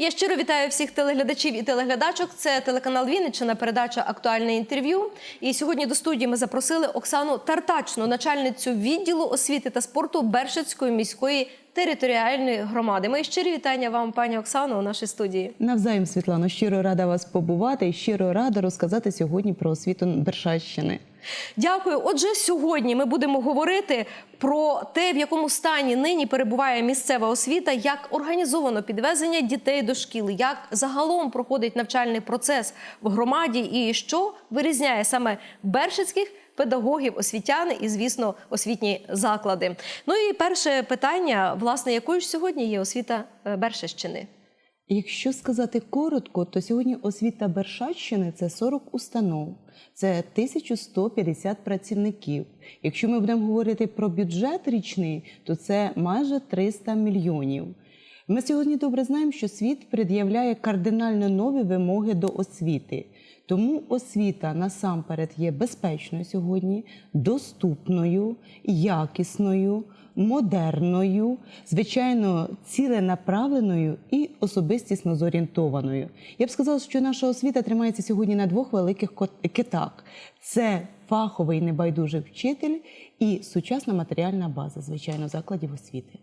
Я щиро вітаю всіх телеглядачів і телеглядачок. Це телеканал Вінниччина, передача Актуальне інтерв'ю. І сьогодні до студії ми запросили Оксану Тартачну, начальницю відділу освіти та спорту Бершицької міської територіальної громади. Мої щирі вітання вам, пані Оксано, у нашій студії. Навзаєм, Світлано, щиро рада вас побувати і щиро рада розказати сьогодні про освіту Бершащини. Дякую. Отже, сьогодні ми будемо говорити про те, в якому стані нині перебуває місцева освіта, як організовано підвезення дітей до шкіл, як загалом проходить навчальний процес в громаді, і що вирізняє саме бершицьких педагогів, освітяни і, звісно, освітні заклади. Ну і перше питання: власне, якою ж сьогодні є освіта е, Бершищини? Якщо сказати коротко, то сьогодні освіта Бершащини це 40 установ, це 1150 працівників. Якщо ми будемо говорити про бюджет річний, то це майже 300 мільйонів. Ми сьогодні добре знаємо, що світ пред'являє кардинально нові вимоги до освіти. Тому освіта насамперед є безпечною сьогодні, доступною, якісною, модерною, звичайно, ціленаправленою і особистісно зорієнтованою. Я б сказала, що наша освіта тримається сьогодні на двох великих китах: це фаховий небайдужий вчитель і сучасна матеріальна база, звичайно, закладів освіти.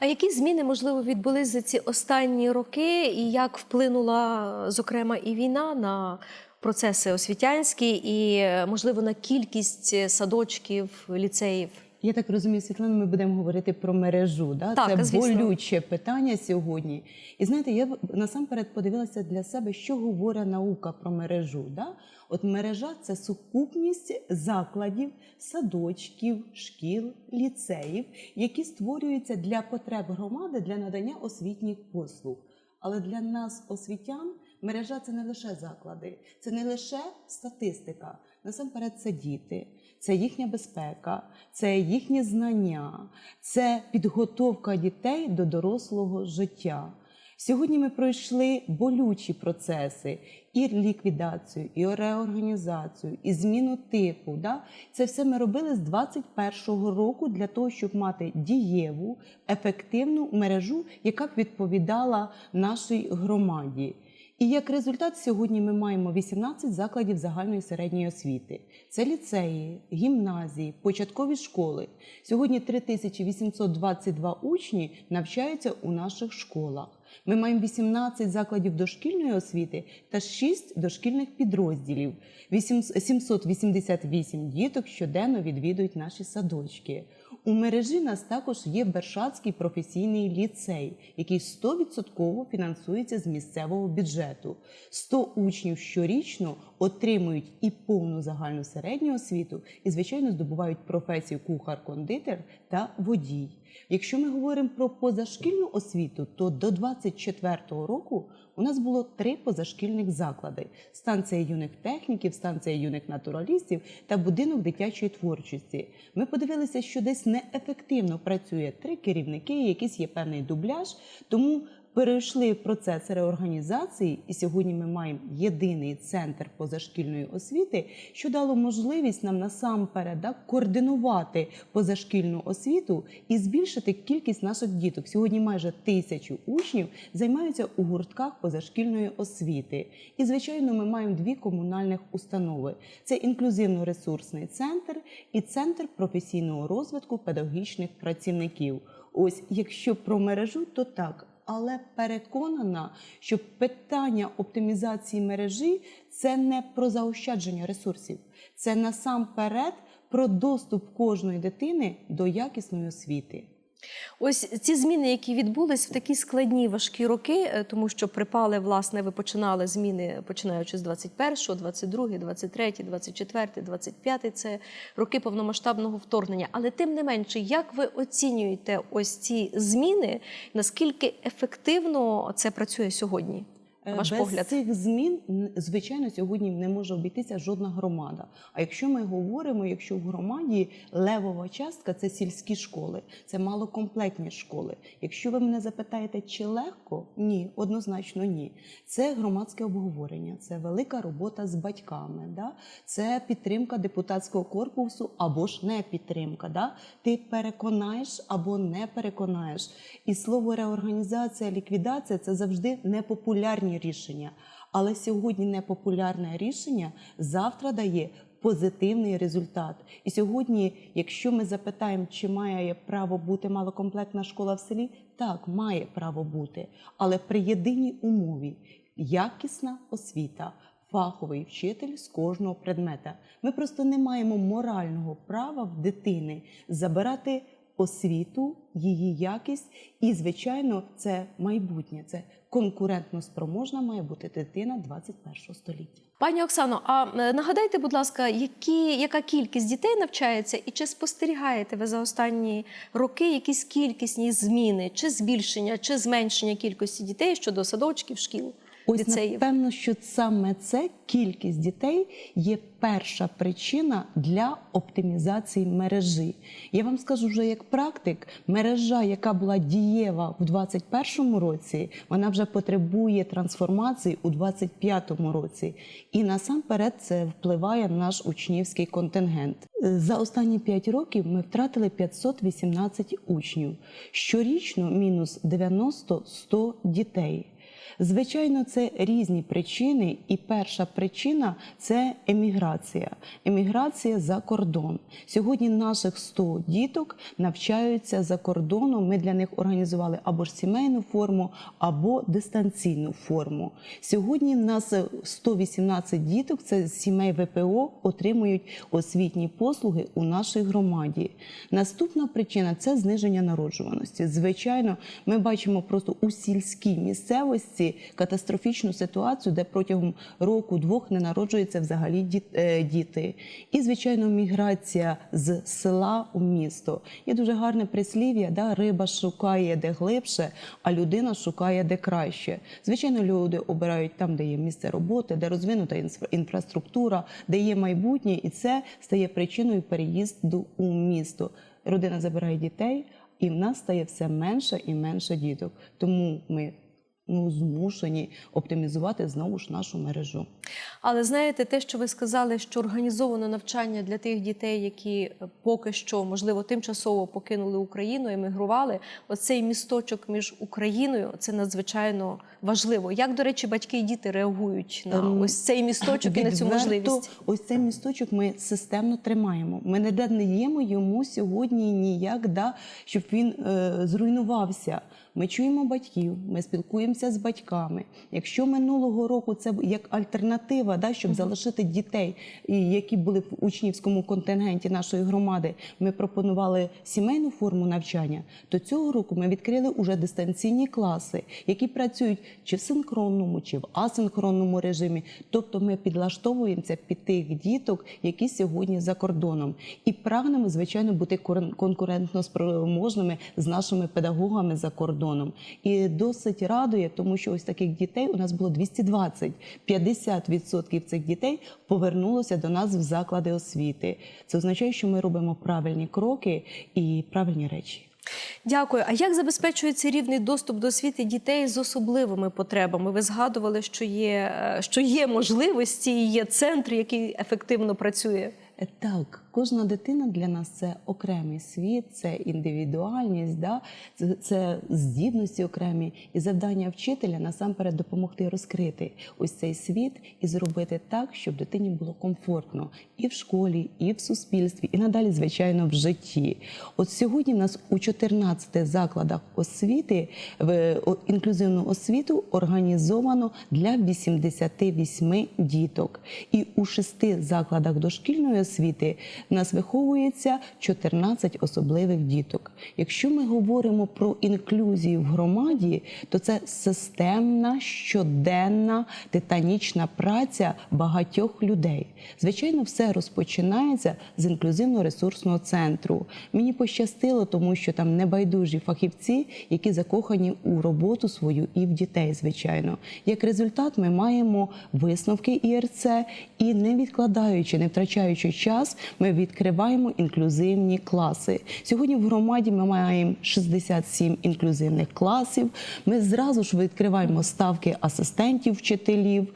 А які зміни можливо відбулись за ці останні роки, і як вплинула зокрема і війна на процеси освітянські, і е, можливо на кількість садочків, ліцеїв? Я так розумію, Світлана, ми будемо говорити про мережу. Да? Так, Це звісно. болюче питання сьогодні. І знаєте, я насамперед подивилася для себе, що говорить наука про мережу. Да? От мережа це сукупність закладів, садочків, шкіл, ліцеїв, які створюються для потреб громади для надання освітніх послуг. Але для нас, освітян, мережа це не лише заклади, це не лише статистика. Насамперед, це діти, це їхня безпека, це їхні знання, це підготовка дітей до дорослого життя. Сьогодні ми пройшли болючі процеси і ліквідацію, і реорганізацію, і зміну типу. Да? Це все ми робили з 21-го року для того, щоб мати дієву, ефективну мережу, яка б відповідала нашій громаді. І як результат, сьогодні ми маємо 18 закладів загальної середньої освіти. Це ліцеї, гімназії, початкові школи. Сьогодні 3822 учні навчаються у наших школах. Ми маємо 18 закладів дошкільної освіти та 6 дошкільних підрозділів. 8 788 діток щоденно відвідують наші садочки. У мережі нас також є Бершацький професійний ліцей, який 100% фінансується з місцевого бюджету. 100 учнів щорічно отримують і повну загальну середню освіту, і, звичайно, здобувають професію кухар-кондитер та водій. Якщо ми говоримо про позашкільну освіту, то до 24-го року у нас було три позашкільних заклади: станція юних техніків, станція юних натуралістів та будинок дитячої творчості. Ми подивилися, що десь неефективно працює три керівники, якийсь є певний дубляж, тому. Перейшли в процес реорганізації, і сьогодні ми маємо єдиний центр позашкільної освіти, що дало можливість нам насамперед координувати позашкільну освіту і збільшити кількість наших діток. Сьогодні майже тисячу учнів займаються у гуртках позашкільної освіти. І, звичайно, ми маємо дві комунальних установи: це інклюзивно-ресурсний центр і центр професійного розвитку педагогічних працівників. Ось, якщо про мережу, то так. Але переконана, що питання оптимізації мережі це не про заощадження ресурсів, це насамперед про доступ кожної дитини до якісної освіти. Ось ці зміни, які відбулись в такі складні важкі роки, е, тому що припали, власне, ви починали зміни починаючи з 21-го, 22-й, 23-й, 24-й, 25-й – це роки повномасштабного вторгнення. Але тим не менше, як ви оцінюєте ось ці зміни? Наскільки ефективно це працює сьогодні? Е, ваш Без погляд? цих змін, звичайно, сьогодні не може обійтися жодна громада. А якщо ми говоримо, якщо в громаді левова частка це сільські школи, це малокомплектні школи. Якщо ви мене запитаєте, чи легко, ні, однозначно ні. Це громадське обговорення, це велика робота з батьками, да? це підтримка депутатського корпусу або ж не підтримка. Да? Ти переконаєш або не переконаєш. І слово реорганізація, ліквідація це завжди непопулярні рішення. Але сьогодні непопулярне рішення завтра дає позитивний результат. І сьогодні, якщо ми запитаємо, чи має право бути малокомплектна школа в селі, так, має право бути, але при єдиній умові якісна освіта. Фаховий вчитель з кожного предмета. Ми просто не маємо морального права в дитини забирати освіту, її якість, і, звичайно, це майбутнє, це конкурентно спроможна має бути дитина 21 століття. Пані Оксано, а нагадайте, будь ласка, які, яка кількість дітей навчається, і чи спостерігаєте ви за останні роки якісь кількісні зміни, чи збільшення, чи зменшення кількості дітей щодо садочків, шкіл, Ось ліцеїв? напевно, що саме це кількість дітей є перша причина для оптимізації мережі. Я вам скажу вже як практик, мережа, яка була дієва в 2021 році, вона вже потребує трансформації у 2025 році. І насамперед це впливає на наш учнівський контингент. За останні 5 років ми втратили 518 учнів. Щорічно мінус 90-100 дітей. Звичайно, це різні причини, і перша причина це еміграція. Еміграція за кордон. Сьогодні наших 100 діток навчаються за кордоном. Ми для них організували або ж сімейну форму, або дистанційну форму. Сьогодні в нас 118 діток, це сімей ВПО, отримують освітні послуги у нашій громаді. Наступна причина це зниження народжуваності. Звичайно, ми бачимо просто у сільській місцевості катастрофічну ситуацію, де протягом року-двох не народжуються взагалі е, діти. І, звичайно, міграція з села у місто. Є дуже гарне прислів'я, да, риба шукає де глибше, а людина шукає де краще. Звичайно, люди обирають там, де є місце роботи, де розвинута інфра- інфраструктура, де є майбутнє, і це стає причиною переїзду у місто. Родина забирає дітей, і в нас стає все менше і менше діток. Тому ми ну, змушені оптимізувати знову ж нашу мережу. Але знаєте, те, що ви сказали, що організовано навчання для тих дітей, які е, поки що, можливо, тимчасово покинули Україну, емігрували, оцей місточок між Україною це надзвичайно важливо. Як, до речі, батьки і діти реагують на Ем, ось цей місточок і на цю можливість? Ось цей місточок ми системно тримаємо. Ми не даємо йому сьогодні ніяк, да, щоб він е, зруйнувався. Ми чуємо батьків, ми спілкуємося з батьками. Якщо минулого року це як альтернатива, да, щоб залишити дітей, які були в учнівському контингенті нашої громади, ми пропонували сімейну форму навчання, то цього року ми відкрили уже дистанційні класи, які працюють чи в синхронному, чи в асинхронному режимі. Тобто ми підлаштовуємося під тих діток, які сьогодні за кордоном, і прагнемо, звичайно, бути конкурентно спроможними з нашими педагогами за кордоном. І досить радує, тому що ось таких дітей у нас було 220. 50% цих дітей повернулося до нас в заклади освіти. Це означає, що ми робимо правильні кроки і правильні речі. Дякую. А як забезпечується рівний доступ до освіти дітей з особливими потребами? Ви згадували, що є, е, що є можливості, і є центр, який ефективно працює. Так, кожна дитина для нас це окремий світ, це індивідуальність, да? це, це здібності окремі. І завдання вчителя насамперед допомогти розкрити ось цей світ і зробити так, щоб дитині було комфортно і в школі, і в суспільстві, і надалі, звичайно, в житті. От сьогодні в нас у 14 закладах освіти в інклюзивну освіту організовано для 88 діток. І у шести закладах дошкільної освіти освіти. В нас виховується 14 особливих діток. Якщо ми говоримо про інклюзію в громаді, то це системна, щоденна, титанічна праця багатьох людей. Звичайно, все розпочинається з інклюзивно-ресурсного центру. Мені пощастило, тому що там небайдужі фахівці, які закохані у роботу свою і в дітей, звичайно. Як результат, ми маємо висновки ІРЦ і не відкладаючи, не втрачаючи час, ми відкриваємо інклюзивні класи. Сьогодні в громаді ми маємо 67 інклюзивних класів. Ми зразу ж відкриваємо ставки асистентів, вчителів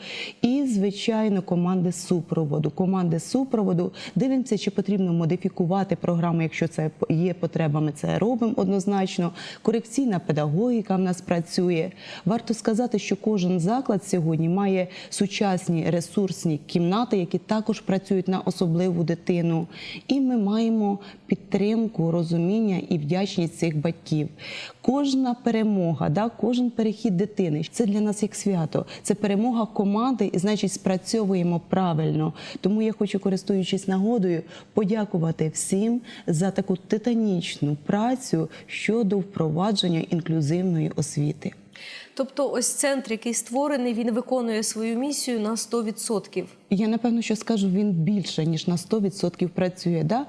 і, звичайно, команди супроводу. Команди супроводу дивимося, чи потрібно модифікувати програму, якщо це є потреба, ми це робимо однозначно. Корекційна педагогіка в нас працює. Варто сказати, що кожен заклад сьогодні має сучасні ресурсні кімнати, які також працюють на особливу дитину. І ми маємо підтримку, розуміння і вдячність цих батьків. Кожна перемога, да, кожен перехід дитини це для нас як свято. Це перемога команди, і значить спрацьовуємо правильно. Тому я хочу, користуючись нагодою, подякувати всім за таку титанічну працю щодо впровадження інклюзивної освіти. Тобто, ось центр, який створений, він виконує свою місію на 100%. Я напевно, що скажу, він більше ніж на 100% працює. Да?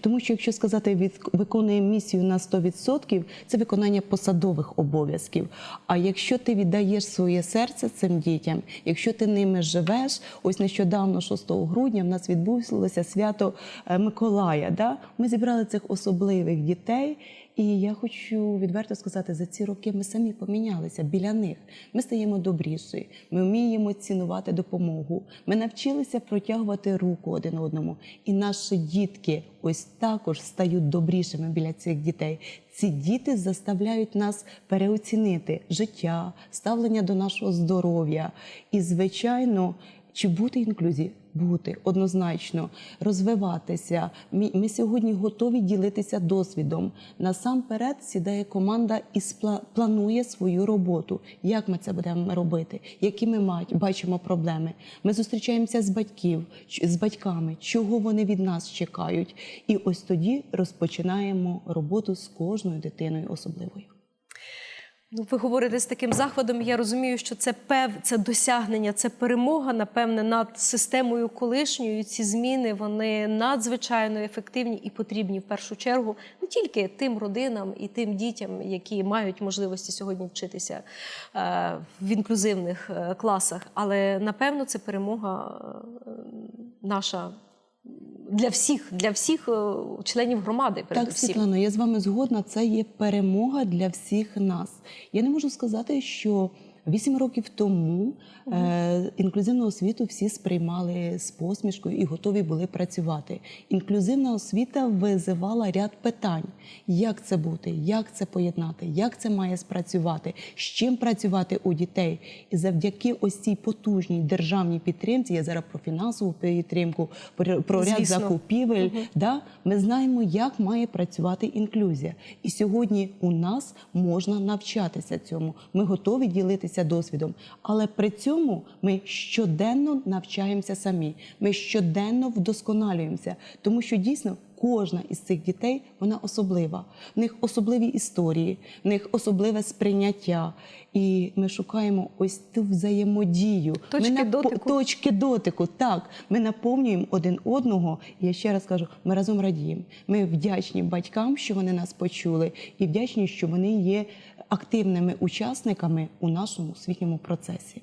Тому що якщо сказати від виконує місію на 100%, це виконання посадових обов'язків. А якщо ти віддаєш своє серце цим дітям, якщо ти ними живеш, ось нещодавно, 6 грудня, в нас відбулося свято е, Миколая. Да? Ми зібрали цих особливих дітей. І я хочу відверто сказати, за ці роки ми самі помінялися біля них. Ми стаємо добріші, ми вміємо цінувати допомогу. Ми навчилися протягувати руку один одному. І наші дітки ось також стають добрішими біля цих дітей. Ці діти заставляють нас переоцінити життя, ставлення до нашого здоров'я. І, звичайно, чи бути інклюзії? Бути однозначно, розвиватися. Ми, ми сьогодні готові ділитися досвідом. Насамперед сідає команда і спла- планує свою роботу. Як ми це будемо робити? Які ми бачимо проблеми? Ми зустрічаємося з батьків, з батьками, чого вони від нас чекають. І ось тоді розпочинаємо роботу з кожною дитиною особливою. Ну, ви говорите з таким захватом. Я розумію, що це пев, це досягнення, це перемога, напевне, над системою колишньою. Ці зміни вони надзвичайно ефективні і потрібні в першу чергу не тільки тим родинам і тим дітям, які мають можливості сьогодні вчитися е, в інклюзивних е, класах, але напевно це перемога е, наша. Для всіх, для всіх е, членів громади, Так, Світлана, я з вами згодна. Це є перемога для всіх нас. Я не можу сказати, що вісім років тому е, інклюзивну освіту всі сприймали з посмішкою і готові були працювати. Інклюзивна освіта визивала ряд питань: як це бути, як це поєднати, як це має спрацювати, з чим працювати у дітей. І завдяки ось цій потужній державній підтримці, я зараз про фінансову підтримку, про, про ряд Звісно. закупівель, да, ми знаємо, як має працювати інклюзія. І сьогодні у нас можна навчатися цьому. Ми готові ділитися досвідом. Але при цьому ми щоденно навчаємося самі. Ми щоденно вдосконалюємося, тому що дійсно. Кожна із цих дітей вона особлива. В них особливі історії, в них особливе сприйняття. І ми шукаємо ось ту взаємодію. Точки ми напо- дотику. точки дотику. Так, ми наповнюємо один одного. І я ще раз кажу, ми разом радіємо. Ми вдячні батькам, що вони нас почули, і вдячні, що вони є активними учасниками у нашому освітньому процесі.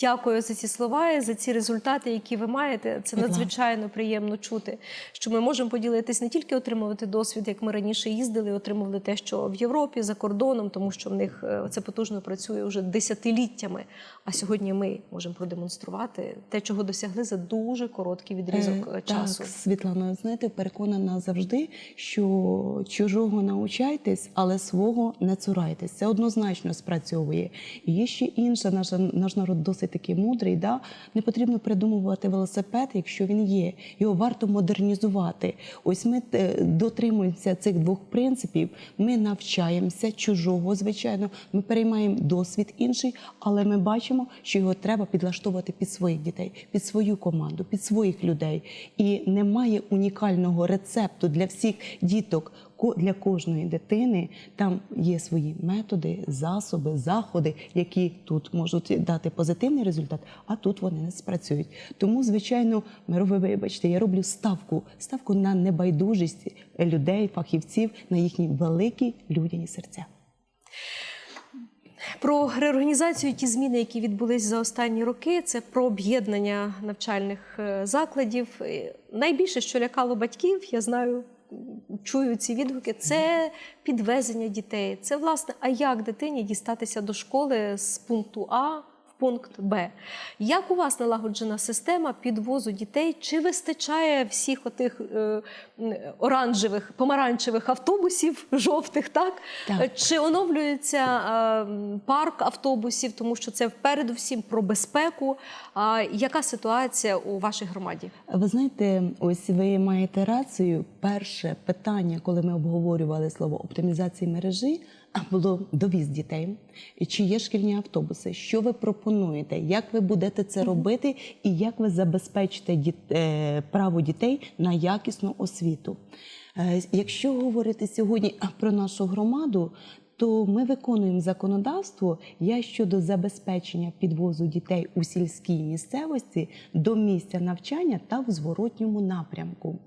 Дякую за ці слова і за ці результати, які ви маєте. Це надзвичайно приємно чути, що ми можемо поділитись не тільки отримувати досвід, як ми раніше їздили, отримували те, що в Європі за кордоном, тому що в них е, це потужно працює вже десятиліттями. А сьогодні ми можемо продемонструвати те, чого досягли за дуже короткий відрізок Е, е, часу. Так, Світлана, знаєте, переконана завжди, що чужого научайтесь, але свого не цурайтесь. Це однозначно спрацьовує. І є ще інша наша наш народ досить такий мудрий. Да? Не потрібно придумувати велосипед, якщо він є. Його варто модернізувати. Ось ми е, дотримуємося цих двох принципів. Ми навчаємося чужого, звичайно, ми переймаємо досвід інший, але ми бачимо, що його треба підлаштовувати під своїх дітей, під свою команду, під своїх людей. І немає унікального рецепту для всіх діток. Для кожної дитини там є свої методи, засоби, заходи, які тут можуть дати позитивний результат, а тут вони не спрацюють. Тому, звичайно, ми ви вибачте, я роблю ставку, ставку на небайдужість людей, фахівців, на їхні великі людяні серця. Про реорганізацію ті зміни, які відбулись за останні роки, це про об'єднання навчальних е, закладів. Е, Найбільше, що лякало батьків, я знаю, чую ці відгуки, це підвезення дітей. Це власне, а як дитині дістатися до школи з пункту А пункт Б. Як у вас налагоджена система підвозу дітей? Чи вистачає всіх отих е, оранжевих, помаранчевих автобусів, жовтих, так? Так. Чи оновлюється е, парк автобусів, тому що це передусім про безпеку? А яка ситуація у вашій громаді? Ви знаєте, ось ви маєте рацію. Перше питання, коли ми обговорювали слово оптимізації мережі, було довіз дітей. Чи є шкільні автобуси? Що ви пропонуєте? Як ви будете це робити, і як ви забезпечите діт- е, право дітей на якісну освіту? Е, Якщо говорити сьогодні про нашу громаду, то ми виконуємо законодавство я щодо забезпечення підвозу дітей у сільській місцевості до місця навчання та в зворотньому напрямку.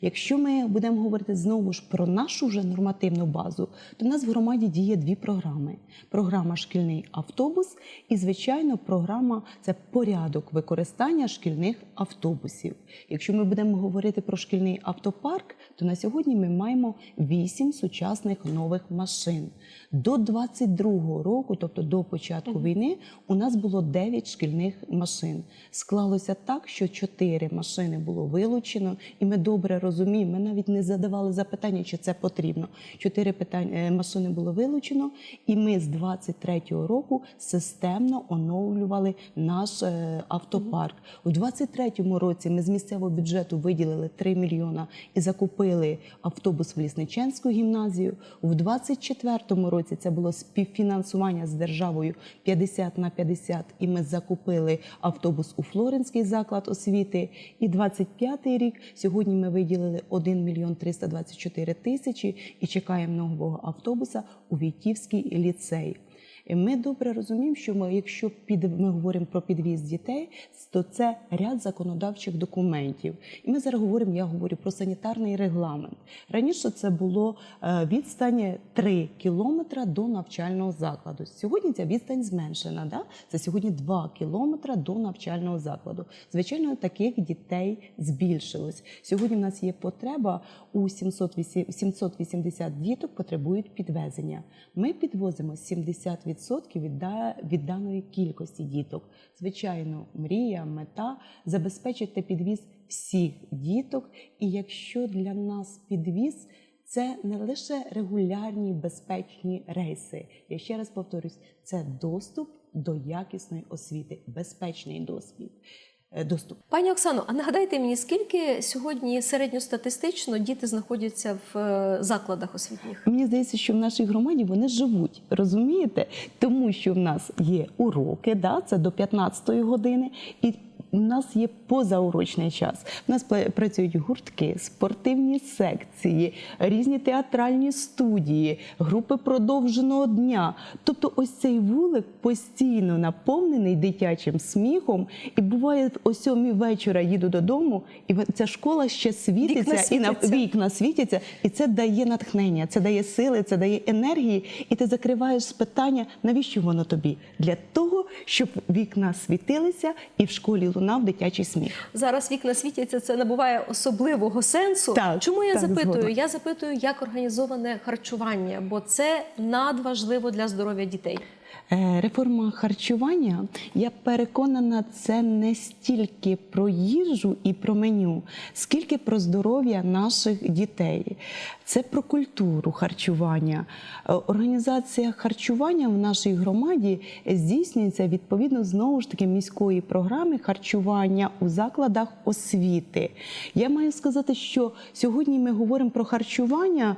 Якщо ми будемо говорити знову ж про нашу вже нормативну базу, то в нас в громаді діє дві програми: програма шкільний автобус і, звичайно, програма це порядок використання шкільних автобусів. Якщо ми будемо говорити про шкільний автопарк, то на сьогодні ми маємо вісім сучасних нових машин. До 22-го року, тобто до початку війни, у нас було 9 шкільних машин. Склалося так, що 4 машини було вилучено, і ми добре розуміємо. Ми навіть не задавали запитання, чи це потрібно. 4 питання е, машини було вилучено, і ми з 23-го року системно оновлювали наш е, автопарк. У 23-му році ми з місцевого бюджету виділили 3 мільйона і закупили автобус в Лісниченську гімназію. У 24-му році це було співфінансування з державою 50 на 50, і ми закупили автобус у Флоренський заклад освіти. І 25-й рік сьогодні ми виділили 1 мільйон 324 тисячі і чекаємо нового автобуса у Війтівський ліцей. Ми добре розуміємо, що ми, якщо під ми говоримо про підвіз дітей, то це ряд законодавчих документів. І ми зараз говоримо, я говорю про санітарний регламент. Раніше це було е, відстань 3 кілометра до навчального закладу. Сьогодні ця відстань зменшена. Да? Це сьогодні 2 кілометра до навчального закладу. Звичайно, таких дітей збільшилось. Сьогодні в нас є потреба у 708 780 діток потребують підвезення. Ми підвозимо 70% від, да- від даної кількості діток. Звичайно, мрія, мета забезпечити підвіз всіх діток. І якщо для нас підвіз це не лише регулярні безпечні рейси. Я ще раз повторюсь, це доступ до якісної освіти, безпечний досвід. Е, Доступ. Пані Оксано, а нагадайте мені, скільки сьогодні середньостатистично діти знаходяться в е, закладах освітніх? Мені здається, що в нашій громаді вони живуть, розумієте? Тому що в нас є уроки, да, це до 15-ї години, і у нас є позаурочний час. У нас працюють гуртки, спортивні секції, різні театральні студії, групи продовженого дня. Тобто, ось цей вулик постійно наповнений дитячим сміхом. І буває о сьомій вечора їду додому, і ця школа ще світиться, Вікна і на вікна світяться, і це дає натхнення, це дає сили, це дає енергії, і ти закриваєш питання, навіщо воно тобі? Для того, щоб вікна світилися і в школі лунав дитячий сміх. Зараз вікна світяться, це набуває особливого сенсу. Так, Чому я так, запитую? Згодом. Я запитую, як організоване харчування, бо це надважливо для здоров'я дітей. Е, Реформа харчування, я переконана, це не стільки про їжу і про меню, скільки про здоров'я наших дітей. Це про культуру харчування. Е, Організація харчування в нашій громаді здійснюється відповідно знову ж таки міської програми харчування у закладах освіти. Я маю сказати, що сьогодні ми говоримо про харчування.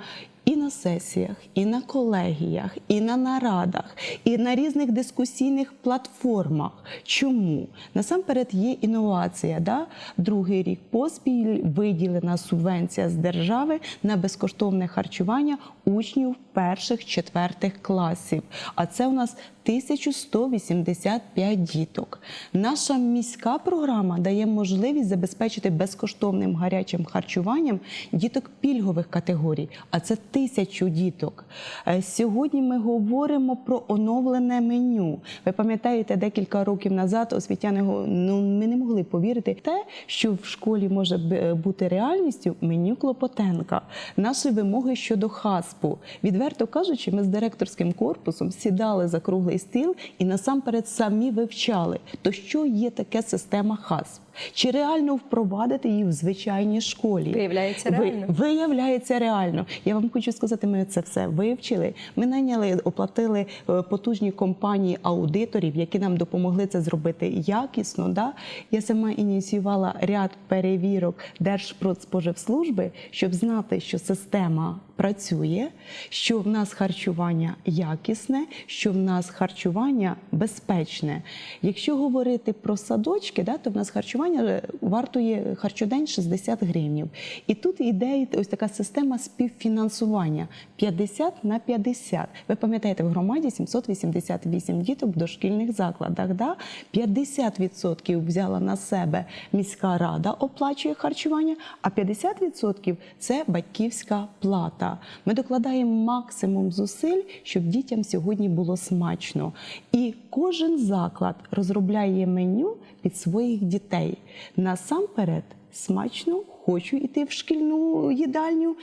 І на сесіях, і на колегіях, і на нарадах, і на різних дискусійних платформах. Чому? Насамперед є інновація. Да? Другий рік поспіль виділена субвенція з держави на безкоштовне харчування учнів перших четвертих класів. А це у нас 1185 діток. Наша міська програма дає можливість забезпечити безкоштовним гарячим харчуванням діток пільгових категорій, а це тисячу діток. Е, Сьогодні ми говоримо про оновлене меню. Ви пам'ятаєте, декілька років назад освітяни ну, ми не могли повірити те, що в школі може бути реальністю меню Клопотенка. Наші вимоги щодо хаспу. Відверто кажучи, ми з директорським корпусом сідали за круглий стіл і насамперед самі вивчали, то що є таке система хасп. Чи реально впровадити її в звичайній школі? Виявляється Ви- реально. Виявляється реально. Я вам хочу сказати, ми це все вивчили. Ми найняли, оплатили е, потужні компанії аудиторів, які нам допомогли це зробити якісно. Да? Я сама ініціювала ряд перевірок Держпродспоживслужби, щоб знати, що система працює, що в нас харчування якісне, що в нас харчування безпечне. Якщо говорити про садочки, да, то в нас харчування е, вартує харчодень 60 гривнів. І тут іде ось така система співфінансування 50 на 50. Ви пам'ятаєте, в громаді 788 діток в дошкільних закладах. Да? 50% взяла на себе міська рада, оплачує харчування, а 50% це батьківська плата. Ми докладаємо максимум зусиль, щоб дітям сьогодні було смачно. І кожен заклад розробляє меню під своїх дітей. Насамперед, смачно хочу йти в шкільну їдальню.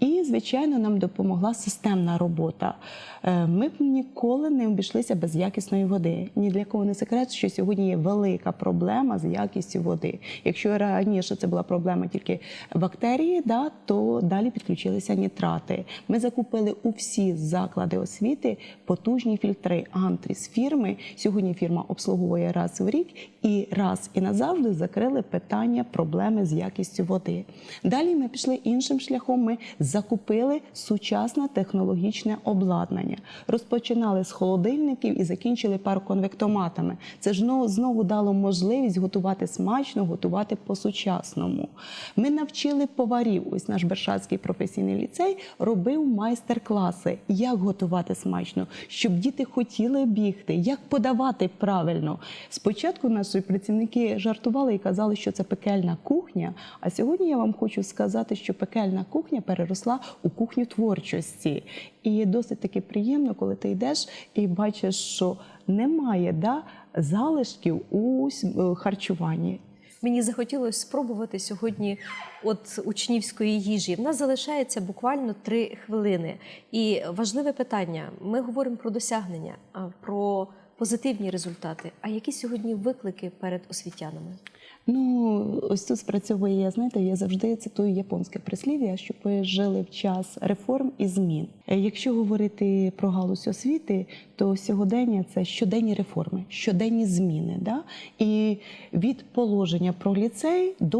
І, звичайно, нам допомогла системна робота. Е, Ми б ніколи не обійшлися без якісної води. Ні для кого не секрет, що сьогодні є велика проблема з якістю води. Якщо раніше це була проблема тільки бактерії, да, то далі підключилися нітрати. Ми закупили у всі заклади освіти потужні фільтри Антріс фірми. Сьогодні фірма обслуговує раз в рік і раз і назавжди закрили питання проблеми з якістю води. Далі ми пішли іншим шляхом. Ми закупили сучасне технологічне обладнання. Розпочинали з холодильників і закінчили пароконвектоматами. Це ж знову, знову дало можливість готувати смачно, готувати по-сучасному. Ми навчили поварів. Ось наш Бершацький професійний ліцей робив майстер-класи, як готувати смачно, щоб діти хотіли бігти, як подавати правильно. Спочатку наші працівники жартували і казали, що це пекельна кухня. А сьогодні я вам хочу сказати, що пекельна кухня переросла у кухню творчості. І досить таки приємно, коли ти йдеш і бачиш, що немає да, залишків у е, харчуванні. Мені захотілося спробувати сьогодні от учнівської їжі. В нас залишається буквально три хвилини. І важливе питання: ми говоримо про досягнення, про позитивні результати. А які сьогодні виклики перед освітянами? Ну, ось тут спрацьовує, знаєте, я завжди цитую японське прислів'я, щоб ви жили в час реформ і змін. Е, Якщо говорити про галузь освіти, то сьогодення це щоденні реформи, щоденні зміни. Да? І від положення про ліцей до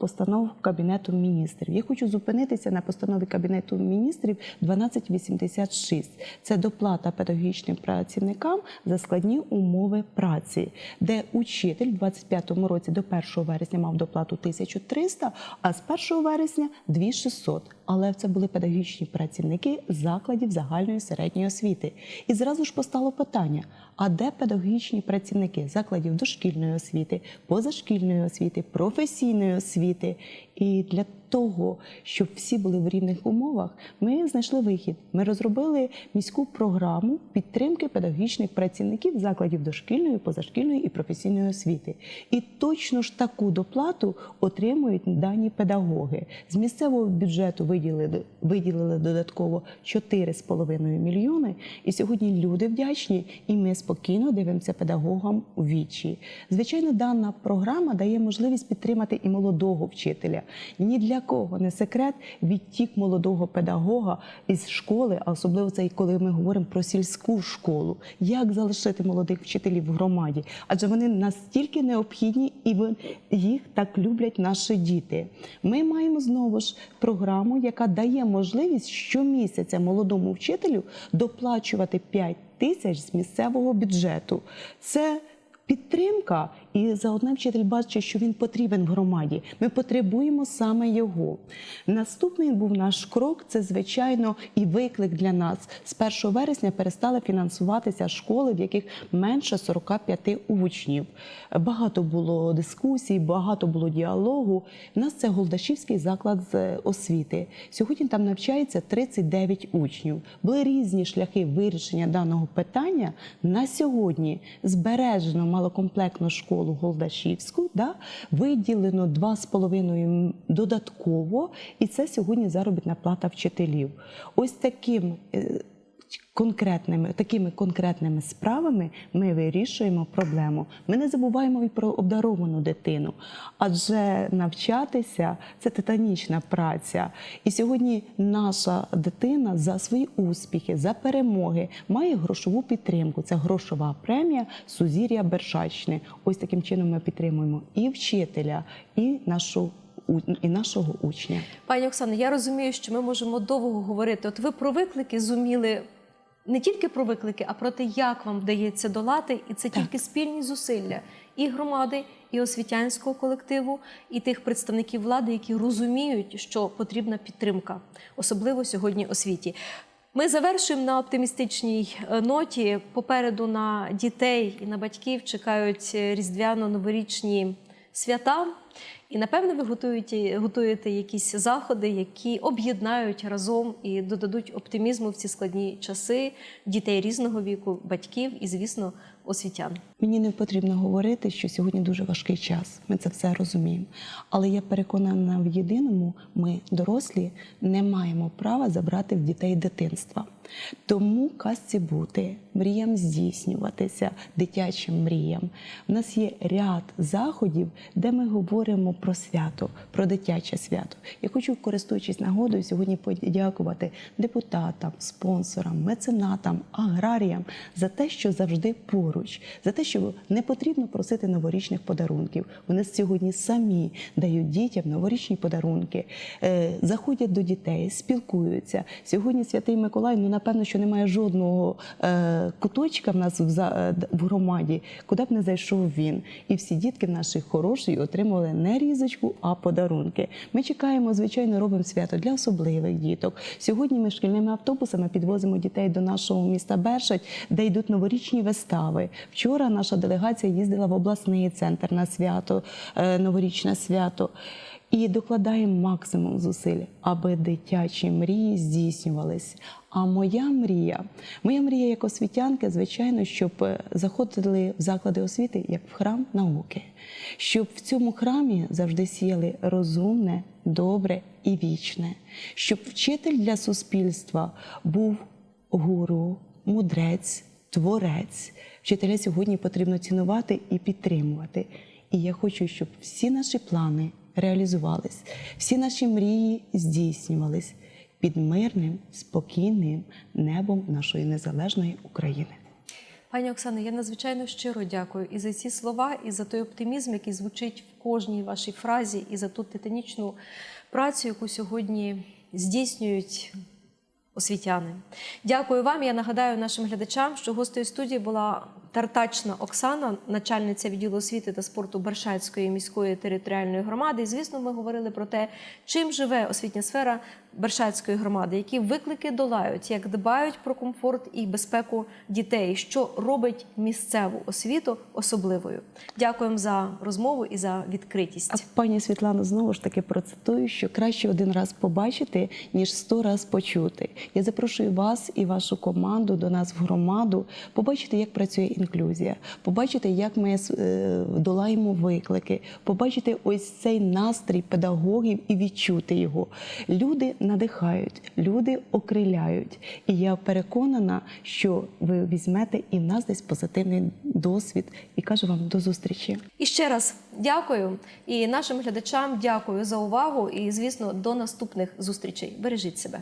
постанов Кабінету міністрів. Я хочу зупинитися на постанові Кабінету міністрів 1286. Це доплата педагогічним працівникам за складні умови праці, де учитель в 25-му році до 1 вересня мав доплату 1300, а з 1 вересня 2600. Але це були педагогічні працівники закладів загальної середньої освіти. І зразу ж постало питання: а де педагогічні працівники закладів дошкільної освіти, позашкільної освіти, професійної освіти? І для того, щоб всі були в рівних умовах, ми знайшли вихід. Ми розробили міську програму підтримки педагогічних працівників закладів дошкільної, позашкільної і професійної освіти. І точно ж таку доплату отримують дані педагоги. З місцевого бюджету виділили, виділили додатково 4,5 мільйони. І сьогодні люди вдячні, і ми спокійно дивимося педагогам у вічі. Звичайно, дана програма дає можливість підтримати і молодого вчителя. Ні для кого не секрет відтік молодого педагога із школи, а особливо це коли ми говоримо про сільську школу. Як залишити молодих вчителів в громаді? Адже вони настільки необхідні і їх так люблять наші діти. Ми маємо знову ж програму, яка дає можливість щомісяця молодому вчителю доплачувати 5 тисяч з місцевого бюджету. Це підтримка, і заодно вчитель бачить, що він потрібен в громаді. Ми потребуємо саме його. Наступний був наш крок. Це звичайно і виклик для нас. З 1 вересня перестали фінансуватися школи, в яких менше 45 учнів. Багато було дискусій, багато було діалогу. У нас це Голдашівський заклад з освіти. Сьогодні там навчається 39 учнів. Були різні шляхи вирішення даного питання. На сьогодні збережено малокомплектну школу Голдашівську, да, виділено 2,5 додатково, і це сьогодні заробітна плата вчителів. Ось таким. Конкретними такими конкретними справами ми вирішуємо проблему. Ми не забуваємо і про обдаровану дитину, адже навчатися це титанічна праця. І сьогодні наша дитина за свої успіхи, за перемоги має грошову підтримку. Це грошова премія Сузір'я Бершачне. Ось таким чином ми підтримуємо і вчителя, і нашу і нашого учня. Пані Оксано, я розумію, що ми можемо довго говорити. От ви про виклики зуміли не тільки про виклики, а про те, як вам вдається долати, і це тільки спільні зусилля і громади, і освітянського колективу, і тих представників влади, які розуміють, що потрібна підтримка, особливо сьогодні освіті. Ми завершуємо на оптимістичній е, ноті. Попереду на дітей і на батьків чекають е, різдвяно-новорічні свята. І напевно ви готуєте, готуєте якісь заходи, які об'єднають разом і додадуть оптимізму в ці складні часи дітей різного віку, батьків і, звісно, освітян. Мені не потрібно говорити, що сьогодні дуже важкий час. Ми це все розуміємо. Але я переконана в єдиному: ми, дорослі, не маємо права забрати в дітей дитинства. Тому казці бути, мріям здійснюватися, дитячим мріям. У нас є ряд заходів, де ми говоримо про свято, про дитяче свято. Я хочу, користуючись нагодою, сьогодні подякувати депутатам, спонсорам, меценатам, аграріям за те, що завжди поруч, за те, що не потрібно просити новорічних подарунків. Вони сьогодні самі дають дітям новорічні подарунки, е, заходять до дітей, спілкуються. Сьогодні святий Миколай, ну напевно, що немає жодного е, куточка в нас в, е, в громаді, куди б не зайшов він. І всі дітки наші хороші отримали не різочку, а подарунки. Ми чекаємо, звичайно, робимо свято для особливих діток. Сьогодні ми шкільними автобусами підвозимо дітей до нашого міста Бершать, де йдуть новорічні вистави. Вчора наша делегація їздила в обласний центр на свято, е, новорічне свято. І докладаємо максимум зусиль, аби дитячі мрії здійснювались. А моя мрія, моя мрія як освітянки, звичайно, щоб е, заходили в заклади освіти як в храм науки, щоб в цьому храмі завжди сіяли розумне, добре і вічне, щоб вчитель для суспільства був гуру, мудрець, творець. Вчителя сьогодні потрібно цінувати і підтримувати. І я хочу, щоб всі наші плани реалізувались, всі наші мрії здійснювались під мирним, спокійним небом нашої незалежної України. Пані Оксано, я надзвичайно щиро дякую і за ці слова, і за той оптимізм, який звучить в кожній вашій фразі, і за ту титанічну працю, яку сьогодні здійснюють освітяни. Дякую вам. Я нагадаю нашим глядачам, що гостею студії була Тартачна Оксана, начальниця відділу освіти та спорту Бершацької міської територіальної громади. І звісно, ми говорили про те, чим живе освітня сфера Бершацької громади, які виклики долають, як дбають про комфорт і безпеку дітей, що робить місцеву освіту особливою. Дякуємо за розмову і за відкритість. А пані Світлано знову ж таки процитую, що краще один раз побачити, ніж сто раз почути. Я запрошую вас і вашу команду до нас в громаду, побачити, як працює інклюзія, побачити, як ми е, долаємо виклики, побачити ось цей настрій педагогів і відчути його. Люди надихають, люди окриляють. І я переконана, що ви візьмете і в нас десь позитивний досвід. І кажу вам до зустрічі. І ще раз дякую. І нашим глядачам дякую за увагу. І, звісно, до наступних зустрічей. Бережіть себе.